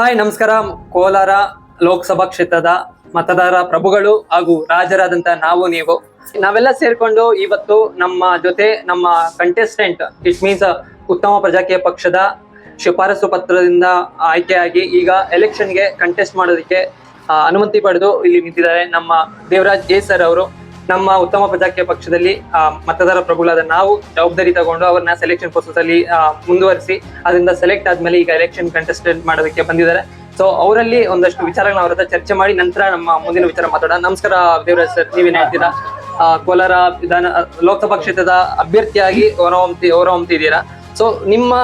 Hi, ನಮಸ್ಕಾರ. ಕೋಲಾರ ಲೋಕಸಭಾ ಕ್ಷೇತ್ರದ ಮತದಾರ ಪ್ರಭುಗಳು ಹಾಗೂ ರಾಜರಾದಂತ ನಾವು, ನೀವು. ನಾವೆಲ್ಲ ಸೇರ್ಕೊಂಡು ಇವತ್ತು ನಮ್ಮ ಜೊತೆ ನಮ್ಮ ಕಂಟೆಸ್ಟೆಂಟ್ ಇಟ್ ಮೀನ್ಸ್ ಉತ್ತಮ ಪ್ರಜಾಕೀಯ ಪಕ್ಷದ ಶಿಫಾರಸು ಪತ್ರದಿಂದ ಆಯ್ಕೆಯಾಗಿ ಈಗ ಎಲೆಕ್ಷನ್ಗೆ ಕಂಟೆಸ್ಟ್ ಮಾಡೋದಕ್ಕೆ ಅನುಮತಿ ಪಡೆದು ಇಲ್ಲಿ ನಿಂತಿದ್ದಾರೆ ನಮ್ಮ ದೇವರಾಜ್ ಜೆ ಸರ್ ಅವರು. ನಮ್ಮ ಉತ್ತಮ ಪ್ರಜಾಕೀಯ ಪಕ್ಷದಲ್ಲಿ ಮತದಾರ ಪ್ರಭುಗಳಾದ ನಾವು ಜವಾಬ್ದಾರಿ ತಗೊಂಡು ಅವ್ರನ್ನ ಸೆಲೆಕ್ಷನ್ ಪ್ರೊಸೆಸ್ ಅಲ್ಲಿ ಮುಂದುವರಿಸಿ, ಅದರಿಂದ ಸೆಲೆಕ್ಟ್ ಆದ್ಮೇಲೆ ಈಗ ಎಲೆಕ್ಷನ್ ಕಂಟೆಸ್ಟೆಂಟ್ ಮಾಡೋದಕ್ಕೆ ಬಂದಿದ್ದಾರೆ. ಸೊ ಅವರಲ್ಲಿ ಒಂದಷ್ಟು ವಿಚಾರಗಳನ್ನ ಅವರ ಹತ್ರ ಚರ್ಚೆ ಮಾಡಿ ನಂತರ ನಮ್ಮ ಮುಂದಿನ ವಿಚಾರ ಮಾತಾಡೋಣ. ನಮಸ್ಕಾರ, ದೇವರಾಜ್ ಸರ್, ನೀವೇನ್ ಹೇಳ್ತೀರಾ? ಕೋಲಾರ ವಿಧಾನ, ಲೋಕಸಭಾ ಕ್ಷೇತ್ರದ ಅಭ್ಯರ್ಥಿಯಾಗಿ ಹೊರಹೊಮ್ತಿ ಹೊರಹೊಮ್ತಿದ್ದೀರಾ ಸೊ ನಿಮ್ಮ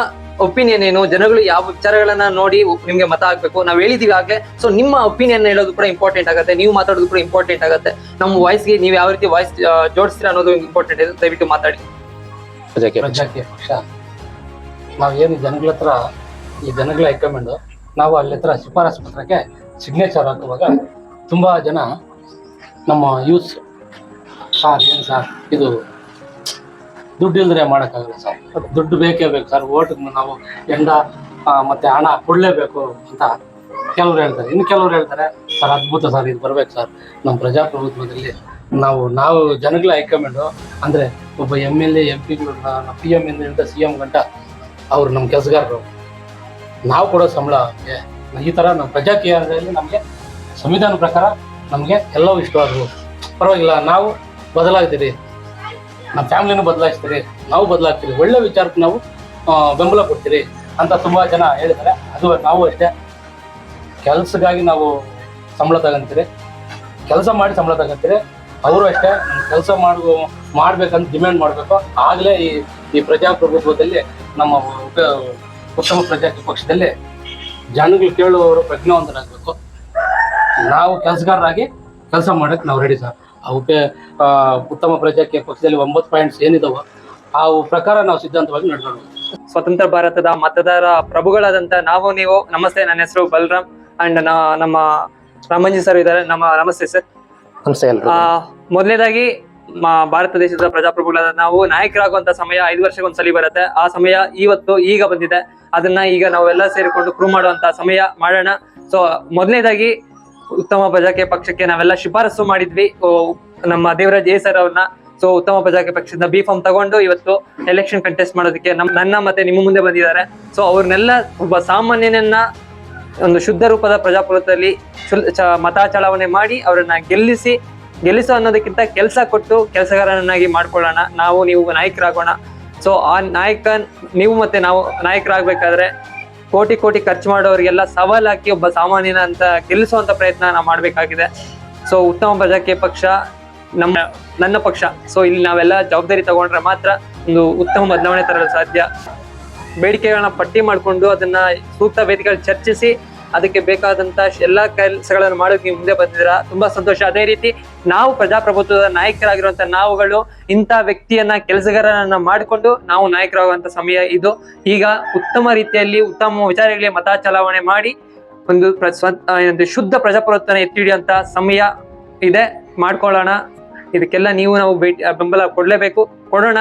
ಒಪಿನಿಯನ್ ಏನು? ಜನಗಳು ಯಾವ ವಿಚಾರಗಳನ್ನ ನೋಡಿ ನಿಮ್ಗೆ ಮತ ಹಾಕ್ಬೇಕು? ನಾವ್ ಹೇಳಿದೀವಿ ಆಗ್ಲೇ. ಸೊ ನಿಮ್ಮ ಒಪಿನಿಯನ್ ಹೇಳೋದು ಕೂಡ ಇಂಪಾರ್ಟೆಂಟ್ ಆಗುತ್ತೆ. ನೀವು ಮಾತಾಡೋದು ಕೂಡ ಇಂಪಾರ್ಟೆಂಟ್ ಆಗುತ್ತೆ. ನಮ್ಮ ವಾಯ್ಸ್ಗೆ ನೀವು ಯಾವ ರೀತಿ ವಾಯ್ಸ್ ಜೋಡಿಸ್ತೀರಾ ಅನ್ನೋದು ಇಂಪಾರ್ಟೆಂಟ್ ಇದೆ. ದಯವಿಟ್ಟು ಮಾತಾಡಿ. ಪ್ರಜಾಕೀಯ ಪಕ್ಷ. ಪ್ರಜಾಕೀಯ ಪಕ್ಷ. ನಾವು ಏನು ಜನಗಳ ಹತ್ರ ಈ ಜನಗಳ ಹೈಕಮಾಂಡ್ ನಾವು ಅಲ್ಲಿ ಹತ್ರ ಶಿಫಾರಸ್ ಪತ್ರಕ್ಕೆ ಸಿಗ್ನೇಚರ್ ಹಾಕುವಾಗ ತುಂಬಾ ಜನ ನಮ್ಮ ಯೂಸ್ ಸರ್ ಏನು ಸರ್ ಇದು ದುಡ್ಡು ಇಲ್ದ್ರೆ ಮಾಡೋಕ್ಕಾಗಲ್ಲ ಸರ್. ದುಡ್ಡು ಬೇಕೇ ಬೇಕು ಸರ್. ಓಟಿಗೆ ನಾವು ಎಂಡ ಮತ್ತೆ ಹಣ ಕೊಡಲೇಬೇಕು ಅಂತ ಕೆಲವ್ರು ಹೇಳ್ತಾರೆ. ಇನ್ನು ಕೆಲವ್ರು ಹೇಳ್ತಾರೆ, ಸರ್, ಅದ್ಭುತ ಸರ್, ಇದು ಬರ್ಬೇಕು ಸರ್. ನಮ್ಮ ಪ್ರಜಾಪ್ರಭುತ್ವದಲ್ಲಿ ನಾವು ನಾವು ಜನಗಳ ಹೈಕಮಾಂಡು ಅಂದ್ರೆ ಒಬ್ಬ ಎಂ ಎಲ್ ಎ, ಎಂ ಪಿಗಳು ಪಿ ಎಂ ಇಂದ ಸಿ ಎಂ ಗಂಟ ಅವ್ರು ನಮ್ಮ ಕೆಲಸಗಾರರು. ನಾವು ಕೊಡೋ ಸಂಬಳ ಈ ಥರ ನಮ್ಮ ಪ್ರಜಾಕೀಯದಲ್ಲಿ ನಮಗೆ ಸಂವಿಧಾನ ಪ್ರಕಾರ ನಮಗೆ ಎಲ್ಲವೂ ಇಷ್ಟವಾದವು. ಪರವಾಗಿಲ್ಲ, ನಾವು ಬದಲಾಗ್ತೀರಿ ನಮ್ಮ ಫ್ಯಾಮಿಲಿನೂ ಬದಲಾಯಿಸ್ತೀರಿ, ನಾವು ಬದಲಾಗ್ತೀರಿ, ಒಳ್ಳೆ ವಿಚಾರಕ್ಕೆ ನಾವು ಬೆಂಬಲ ಕೊಡ್ತೀರಿ ಅಂತ ತುಂಬ ಜನ ಹೇಳಿದ್ದಾರೆ. ಅದು ನಾವು ಅಷ್ಟೇ. ಕೆಲಸಗಾಗಿ ನಾವು ಸಂಬಳ ತಗೊಂತೀರಿ. ಕೆಲಸ ಮಾಡಿ ಸಂಬಳ ತಗೊಂತೀರಿ. ಅವರು ಅಷ್ಟೇ. ಕೆಲಸ ಮಾಡುವ, ಮಾಡ್ಬೇಕಂತ ಡಿಮ್ಯಾಂಡ್ ಮಾಡಬೇಕು. ಆಗಲೇ ಈ ಈ ಪ್ರಜಾಪ್ರಭುತ್ವದಲ್ಲಿ, ನಮ್ಮ ಉತ್ತಮ ಪ್ರಜಾ ಪಕ್ಷದಲ್ಲಿ ಜನಗಳು ಕೇಳುವವರು ಪ್ರಜ್ಞಾವಂತರಾಗಬೇಕು. ನಾವು ಕೆಲಸಗಾರರಾಗಿ ಕೆಲಸ ಮಾಡೋಕ್ಕೆ ನಾವು ರೆಡಿ ಸರ್. ಅವಕ್ಕೆ ಉತ್ತಮ ಪ್ರಜಾಕ್ಕೆ ಪಕ್ಷದಲ್ಲಿ ಒಂಬತ್ತು ಪಾಯಿಂಟ್ಸ್ ಏನಿದಾವೋ ಆ ಪ್ರಕಾರ ನಾವು ಸಿದ್ಧಾಂತವಾಗಿ ನಡ್ಕೊಂಡು ಸ್ವತಂತ್ರ ಭಾರತದ ಮತದಾರ ಪ್ರಭುಗಳಾದಂತ ನಾವು ನೀವು ನಮಸ್ತೆ ನನ್ನ ಹೆಸರು ಬಲರಾಮ್ ಅಂಡ್ ನಮ್ಮ ರಾಮಂಜಿ ಸರ್ ಇದ್ದಾರೆ ನಮ್ಮ ನಮಸ್ತೆ ಸರ್ ನಮಸ್ತೆ ಮೊದಲನೇದಾಗಿ ಮ- ಭಾರತ ದೇಶದ ಪ್ರಜಾಪ್ರಭುಗಳಾದ ನಾವು ನಾಯಕರಾಗುವಂತ ಸಮಯ ಐದು ವರ್ಷಕ್ಕೊಂದ್ಸಲಿ ಬರುತ್ತೆ. ಆ ಸಮಯ ಇವತ್ತು ಈಗ ಬಂದಿದೆ. ಅದನ್ನ ಈಗ ನಾವೆಲ್ಲ ಸೇರಿಕೊಂಡು ಪ್ರೂವ್ ಮಾಡುವಂತ ಸಮಯ ಮಾಡೋಣ. ಸೊ ಮೊದಲನೇದಾಗಿ ಉತ್ತಮ ಪ್ರಜಾಕೀಯ ಪಕ್ಷಕ್ಕೆ ನಾವೆಲ್ಲ ಶಿಫಾರಸು ಮಾಡಿದ್ವಿ. ನಮ್ಮ ದೇವರಾಜ್ ಎ ಸರ್ ಅವ್ರನ್ನ. ಸೊ ಉತ್ತಮ ಪ್ರಜಾಕೀಯ ಪಕ್ಷದಿಂದ ಬಿ ಫಾರ್ಮ್ ತಗೊಂಡು ಇವತ್ತು ಎಲೆಕ್ಷನ್ ಕಂಟೆಸ್ಟ್ ಮಾಡೋದಕ್ಕೆ ನಮ್, ನನ್ನ ಮತ್ತೆ ನಿಮ್ಮ ಮುಂದೆ ಬಂದಿದ್ದಾರೆ. ಸೊ ಅವ್ರನ್ನೆಲ್ಲ ಒಬ್ಬ ಸಾಮಾನ್ಯನನ್ನ ಒಂದು ಶುದ್ಧ ರೂಪದ ಪ್ರಜಾಪ್ರಭುತ್ವದಲ್ಲಿ ಮತ ಚಲಾವಣೆ ಮಾಡಿ ಅವರನ್ನ ಗೆಲ್ಲಿಸಿ, ಗೆಲ್ಲಿಸೋ ಅನ್ನೋದಕ್ಕಿಂತ ಕೆಲಸ ಕೊಟ್ಟು ಕೆಲಸಗಾರನನ್ನಾಗಿ ಮಾಡ್ಕೊಳ್ಳೋಣ. ನಾವು ನೀವು ನಾಯಕರಾಗೋಣ. ಸೊ ಆ ನಾಯಕ ನೀವು ಮತ್ತೆ ನಾವು ನಾಯಕರಾಗಬೇಕಾದ್ರೆ ಕೋಟಿ ಕೋಟಿ ಖರ್ಚು ಮಾಡೋರಿಗೆಲ್ಲ ಸವಾಲ್ ಹಾಕಿ ಒಬ್ಬ ಸಾಮಾನ್ಯನ ಅಂತ ಗೆಲ್ಲಿಸುವಂತ ಪ್ರಯತ್ನ ನಾವು ಮಾಡಬೇಕಾಗಿದೆ. ಸೊ ಉತ್ತಮ ಪ್ರಜಾಕೀಯ ಪಕ್ಷ ನಮ್ಮ, ನನ್ನ ಪಕ್ಷ. ಸೊ ಇಲ್ಲಿ ನಾವೆಲ್ಲ ಜವಾಬ್ದಾರಿ ತಗೊಂಡ್ರೆ ಮಾತ್ರ ಒಂದು ಉತ್ತಮ ಬದಲಾವಣೆ ತರಲು ಸಾಧ್ಯ. ಬೇಡಿಕೆಗಳನ್ನ ಪಟ್ಟಿ ಮಾಡಿಕೊಂಡು ಅದನ್ನ ಸೂಕ್ತ ವೇದಿಕೆಗಳು ಚರ್ಚಿಸಿ ಅದಕ್ಕೆ ಬೇಕಾದಂತ ಎಲ್ಲಾ ಕೆಲಸಗಳನ್ನು ಮಾಡೋಕೆ ಮುಂದೆ ಬಂದಿದ್ದೀರಾ? ತುಂಬಾ ಸಂತೋಷ. ಅದೇ ರೀತಿ ನಾವು ಪ್ರಜಾಪ್ರಭುತ್ವದ ನಾಯಕರಾಗಿರುವಂತ ನಾವುಗಳು ಇಂಥ ವ್ಯಕ್ತಿಯನ್ನ, ಕೆಲಸಗಾರರನ್ನ ಮಾಡಿಕೊಂಡು ನಾವು ನಾಯಕರಾಗುವಂತ ಸಮಯ ಇದು. ಈಗ ಉತ್ತಮ ರೀತಿಯಲ್ಲಿ, ಉತ್ತಮ ವಿಚಾರಗಳಿಗೆ ಮತ ಚಲಾವಣೆ ಮಾಡಿ ಒಂದು ಒಂದು ಶುದ್ಧ ಪ್ರಜಾಪ್ರಭುತ್ವನ ಎತ್ತಿ ಹಿಡಿಯುವಂತ ಸಮಯ ಇದೆ. ಮಾಡ್ಕೊಳ್ಳೋಣ. ಇದಕ್ಕೆಲ್ಲ ನೀವು ನಾವು ಭೇಟಿ ಬೆಂಬಲ ಕೊಡಲೇಬೇಕು. ಕೊಡೋಣ.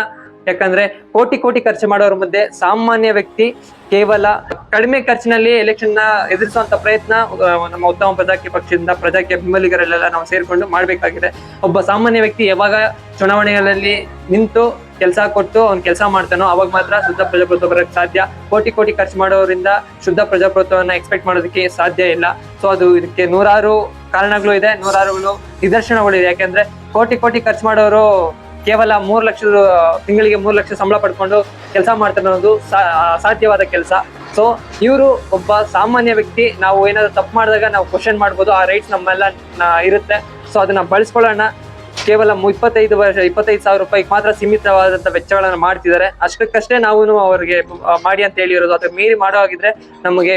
ಯಾಕಂದ್ರೆ ಕೋಟಿ ಕೋಟಿ ಖರ್ಚು ಮಾಡೋರ ಮಧ್ಯೆ ಸಾಮಾನ್ಯ ವ್ಯಕ್ತಿ ಕೇವಲ ಕಡಿಮೆ ಖರ್ಚಿನಲ್ಲಿ ಎಲೆಕ್ಷನ್ನ ಎದುರಿಸುವಂತ ಪ್ರಯತ್ನ ನಮ್ಮ ಉತ್ತಮ ಪ್ರಜಾಕೀಯ ಪಕ್ಷದಿಂದ ಪ್ರಜಾಕೀಯ ಬೆಂಬಲಿಗರಲ್ಲೆಲ್ಲ ನಾವು ಸೇರಿಕೊಂಡು ಮಾಡಬೇಕಾಗಿದೆ. ಒಬ್ಬ ಸಾಮಾನ್ಯ ವ್ಯಕ್ತಿ ಯಾವಾಗ ಚುನಾವಣೆಗಳಲ್ಲಿ ನಿಂತು ಕೆಲಸ ಕೊಟ್ಟು ಅವ್ನ್ ಕೆಲಸ ಮಾಡ್ತಾನೋ, ಅವಾಗ ಮಾತ್ರ ಶುದ್ಧ ಪ್ರಜಾಪ್ರಭುತ್ವ ಬರಕ್ಕೆ ಸಾಧ್ಯ. ಕೋಟಿ ಕೋಟಿ ಖರ್ಚು ಮಾಡೋದ್ರಿಂದ ಶುದ್ಧ ಪ್ರಜಾಪ್ರಭುತ್ವವನ್ನ ಎಕ್ಸ್ಪೆಕ್ಟ್ ಮಾಡೋದಕ್ಕೆ ಸಾಧ್ಯ ಇಲ್ಲ. ಸೊ ಅದು ಇದಕ್ಕೆ ನೂರಾರು ಕಾರಣಗಳು ಇದೆ, ನೂರಾರುಗಳು ನಿದರ್ಶನಗಳಿದೆ ಯಾಕೆಂದ್ರೆ ಕೋಟಿ ಕೋಟಿ ಖರ್ಚು ಮಾಡೋರು ಕೇವಲ ಮೂರು ಲಕ್ಷ ತಿಂಗಳಿಗೆ ಮೂರು ಲಕ್ಷ ಸಂಬಳ ಪಡ್ಕೊಂಡು ಕೆಲಸ ಮಾಡ್ತಾರೆ ಅನ್ನೋದು ಸಾಧ್ಯವಾದ ಕೆಲಸ. ಸೊ ಇವರು ಒಬ್ಬ ಸಾಮಾನ್ಯ ವ್ಯಕ್ತಿ, ನಾವು ಏನಾದರೂ ತಪ್ಪು ಮಾಡಿದಾಗ ನಾವು ಕ್ವಶನ್ ಮಾಡ್ಬೋದು, ಆ ರೈಟ್ಸ್ ನಮ್ಮೆಲ್ಲ ಇರುತ್ತೆ. ಸೊ ಅದನ್ನ ಬಳಸ್ಕೊಳ್ಳೋಣ. ಕೇವಲ ಇಪ್ಪತ್ತೈದು ವರ್ಷ, ಇಪ್ಪತ್ತೈದು ಸಾವಿರ ರೂಪಾಯಿಗೆ ಮಾತ್ರ ಸೀಮಿತವಾದಂಥ ವೆಚ್ಚಗಳನ್ನು ಮಾಡ್ತಿದ್ದಾರೆ. ಅಷ್ಟಕ್ಕಷ್ಟೇ ನಾವು ಅವರಿಗೆ ಮಾಡಿ ಅಂತ ಹೇಳಿರೋದು. ಅದಕ್ಕೆ ಮೀರಿ ಮಾಡೋ ಹಾಗಿದ್ರೆ ನಮಗೆ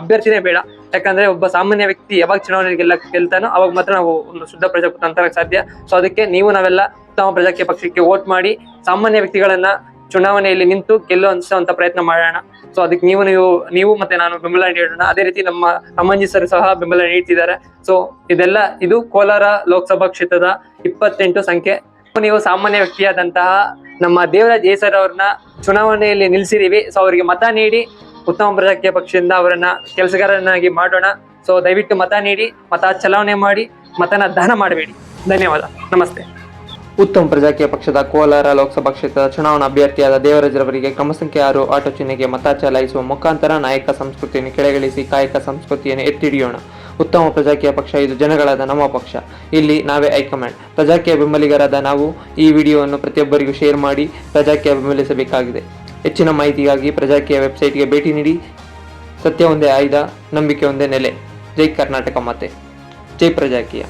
ಅಭ್ಯರ್ಥಿನೇ ಬೇಡ. ಯಾಕಂದ್ರೆ ಒಬ್ಬ ಸಾಮಾನ್ಯ ವ್ಯಕ್ತಿ ಯಾವಾಗ ಚುನಾವಣೆಗೆಲ್ಲ ಗೆಲ್ತಾನೋ ಅವಾಗ ಮಾತ್ರ ನಾವು ಒಂದು ಶುದ್ಧ ಪ್ರಜಾಪ್ರಭುತ್ವ ಅಂತ ಸಾಧ್ಯ. ಸೊ ಅದಕ್ಕೆ ನೀವು ನಾವೆಲ್ಲ ಉತ್ತಮ ಪ್ರಜಾಕೀಯ ಪಕ್ಷಕ್ಕೆ ವೋಟ್ ಮಾಡಿ, ಸಾಮಾನ್ಯ ವ್ಯಕ್ತಿಗಳನ್ನ ಚುನಾವಣೆಯಲ್ಲಿ ನಿಂತು ಗೆಲ್ಲುವಂತ ಪ್ರಯತ್ನ ಮಾಡೋಣ. ಸೊ ಅದಕ್ಕೆ ನೀವು ನೀವು ನೀವು ಮತ್ತೆ ನಾನು ಬೆಂಬಲ ನೀಡೋಣ. ಅದೇ ರೀತಿ ನಮ್ಮ ಅಮ್ಮಂಜಿ ಸರ್ ಸಹ ಬೆಂಬಲ ನೀಡ್ತಿದ್ದಾರೆ. ಸೊ ಇದೆಲ್ಲ, ಇದು ಕೋಲಾರ ಲೋಕಸಭಾ ಕ್ಷೇತ್ರದ ಇಪ್ಪತ್ತೆಂಟು ಸಂಖ್ಯೆ. ನೀವು ಸಾಮಾನ್ಯ ವ್ಯಕ್ತಿಯಾದಂತಹ ನಮ್ಮ ದೇವರಾಜ್ ಏಸರ್ ಅವ್ರನ್ನ ಚುನಾವಣೆಯಲ್ಲಿ ನಿಲ್ಸಿದೀವಿ ಸೊ ಅವರಿಗೆ ಮತ ನೀಡಿ, ಉತ್ತಮ ಪ್ರಜಾಕೀಯ ಪಕ್ಷದಿಂದ ಅವರನ್ನ ಕೆಲಸಗಾರನಾಗಿ ಮಾಡೋಣ. ಸೊ ದಯವಿಟ್ಟು ಮತ ನೀಡಿ, ಮತ ಚಲಾವಣೆ ಮಾಡಿ, ಮತನ ದಾನ ಮಾಡಬೇಡಿ. ಧನ್ಯವಾದ. ನಮಸ್ತೆ. ಉತ್ತಮ ಪ್ರಜಾಕೀಯ ಪಕ್ಷದ ಕೋಲಾರ ಲೋಕಸಭಾ ಕ್ಷೇತ್ರದ ಚುನಾವಣಾ ಅಭ್ಯರ್ಥಿಯಾದ ದೇವರಾಜರವರಿಗೆ ಕ್ರಮಸಂಖ್ಯೆ ಆರು ಆಟೋ ಚಿಹ್ನೆಗೆ ಮತ ಚಲಾಯಿಸುವ ಮುಖಾಂತರ ನಾಯಕ ಸಂಸ್ಕೃತಿಯನ್ನು ಕೆಳಗಿಳಿಸಿ ಕಾಯಕ ಸಂಸ್ಕೃತಿಯನ್ನು ಎತ್ತಿಡಿಯೋಣ ಉತ್ತಮ ಪ್ರಜಾಕೀಯ ಪಕ್ಷ, ಇದು ಜನಗಳಾದ ನಮ್ಮ ಪಕ್ಷ. ಇಲ್ಲಿ ನಾವೇ ಹೈಕಮಾಂಡ್. ಪ್ರಜಾಕೀಯ ಬೆಂಬಲಿಗರಾದ ನಾವು ಈ ವಿಡಿಯೋವನ್ನು ಪ್ರತಿಯೊಬ್ಬರಿಗೂ ಶೇರ್ ಮಾಡಿ ಪ್ರಜಾಕೀಯ ಬೆಂಬಲಿಸಬೇಕಾಗಿದೆ. ಹೆಚ್ಚಿನ ಮಾಹಿತಿಗಾಗಿ ಪ್ರಜಾಕೀಯ ವೆಬ್ಸೈಟ್ಗೆ ಭೇಟಿ ನೀಡಿ. ಸತ್ಯ ಒಂದೇ ಆಯ್ದ ನಂಬಿಕೆ ಒಂದೇ ನೆಲೆ. ಜೈ ಕರ್ನಾಟಕ ಮಾತೆ. ಜೈ ಪ್ರಜಾಕೀಯ.